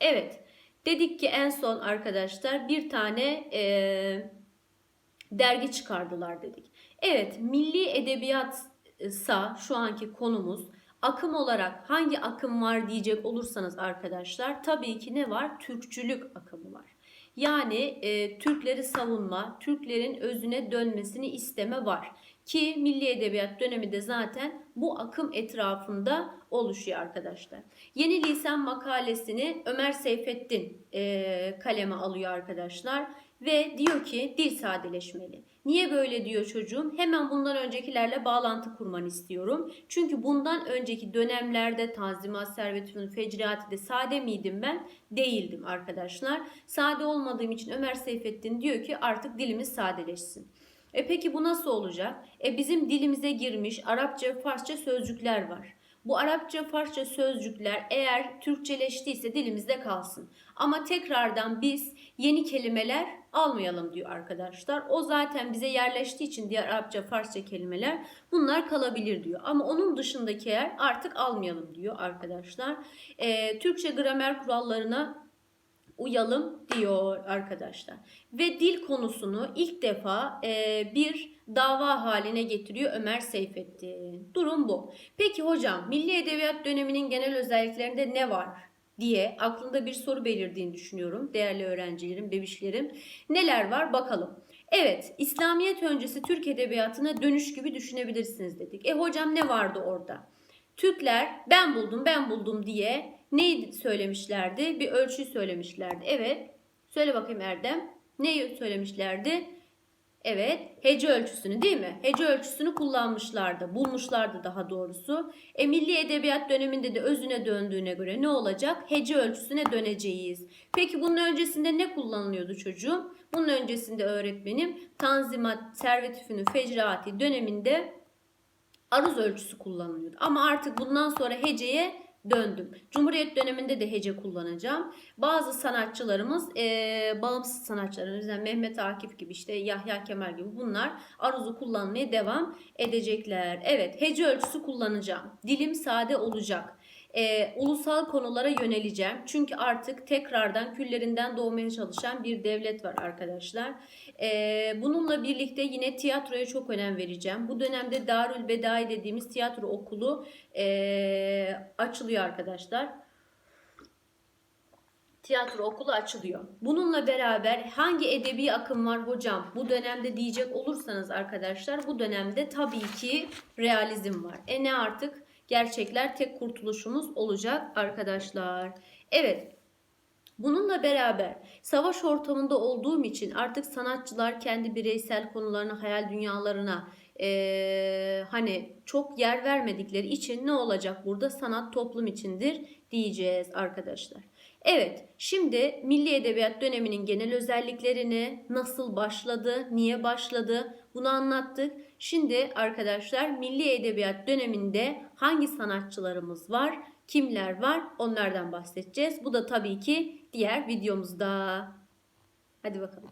Evet. Dedik ki en son arkadaşlar bir tane e, dergi çıkardılar dedik. Evet, milli edebiyatsa şu anki konumuz akım olarak hangi akım var diyecek olursanız arkadaşlar tabii ki ne var? Türkçülük akımı var. Yani e, Türkleri savunma, Türklerin özüne dönmesini isteme var. Ki Milli Edebiyat dönemi de zaten bu akım etrafında oluşuyor arkadaşlar. Yeni Lisan makalesini Ömer Seyfettin e, kaleme alıyor arkadaşlar. Ve diyor ki dil sadeleşmeli. Niye böyle diyor çocuğum? Hemen bundan öncekilerle bağlantı kurmanı istiyorum. Çünkü bundan önceki dönemlerde Tanzimat Servet-i Fecriati'de sade miydim ben? Değildim arkadaşlar. Sade olmadığım için Ömer Seyfettin diyor ki artık dilimiz sadeleşsin. E peki bu nasıl olacak? E bizim dilimize girmiş Arapça, Farsça sözcükler var. Bu Arapça, Farsça sözcükler eğer Türkçeleştiyse dilimizde kalsın. Ama tekrardan biz yeni kelimeler almayalım diyor arkadaşlar. O zaten bize yerleştiği için diğer Arapça, Farsça kelimeler bunlar kalabilir diyor. Ama onun dışındaki yer artık almayalım diyor arkadaşlar. Ee, Türkçe gramer kurallarına uyalım diyor arkadaşlar. Ve dil konusunu ilk defa e, bir dava haline getiriyor Ömer Seyfettin. Durum bu. Peki hocam Milli Edebiyat döneminin genel özelliklerinde ne var? diye aklında bir soru belirdiğini düşünüyorum değerli öğrencilerim, bebişlerim. Neler var bakalım. Evet, İslamiyet öncesi Türk edebiyatına dönüş gibi düşünebilirsiniz dedik. E hocam ne vardı orada? Türkler ben buldum ben buldum diye neyi söylemişlerdi? Bir ölçüyü söylemişlerdi. Evet. Söyle bakayım Erdem. Neyi söylemişlerdi? Evet, hece ölçüsünü değil mi? Hece ölçüsünü kullanmışlardı, bulmuşlardı daha doğrusu. E, Milli Edebiyat döneminde de özüne döndüğüne göre ne olacak? Hece ölçüsüne döneceğiz. Peki bunun öncesinde ne kullanılıyordu çocuğum? Bunun öncesinde öğretmenim Tanzimat, Servet-i Fecraati döneminde aruz ölçüsü kullanılıyordu. Ama artık bundan sonra heceye döndüm. Cumhuriyet döneminde de hece kullanacağım. Bazı sanatçılarımız, e, bağımsız sanatçılarımız, yani Mehmet Akif gibi işte Yahya Kemal gibi bunlar aruzu kullanmaya devam edecekler. Evet, hece ölçüsü kullanacağım. Dilim sade olacak. E, ulusal konulara yöneleceğim. Çünkü artık tekrardan küllerinden doğmaya çalışan bir devlet var arkadaşlar. E, bununla birlikte yine tiyatroya çok önem vereceğim. Bu dönemde Darül Bedai dediğimiz tiyatro okulu e, açılıyor arkadaşlar tiyatro okulu açılıyor. Bununla beraber hangi edebi akım var hocam bu dönemde diyecek olursanız arkadaşlar bu dönemde tabii ki realizm var. E ne artık gerçekler tek kurtuluşumuz olacak arkadaşlar. Evet Bununla beraber savaş ortamında olduğum için artık sanatçılar kendi bireysel konularına, hayal dünyalarına ee, hani çok yer vermedikleri için ne olacak burada? Sanat toplum içindir diyeceğiz arkadaşlar. Evet, şimdi Milli Edebiyat döneminin genel özelliklerini, nasıl başladı, niye başladı bunu anlattık. Şimdi arkadaşlar Milli Edebiyat döneminde hangi sanatçılarımız var, kimler var onlardan bahsedeceğiz. Bu da tabii ki diğer videomuzda. Hadi bakalım.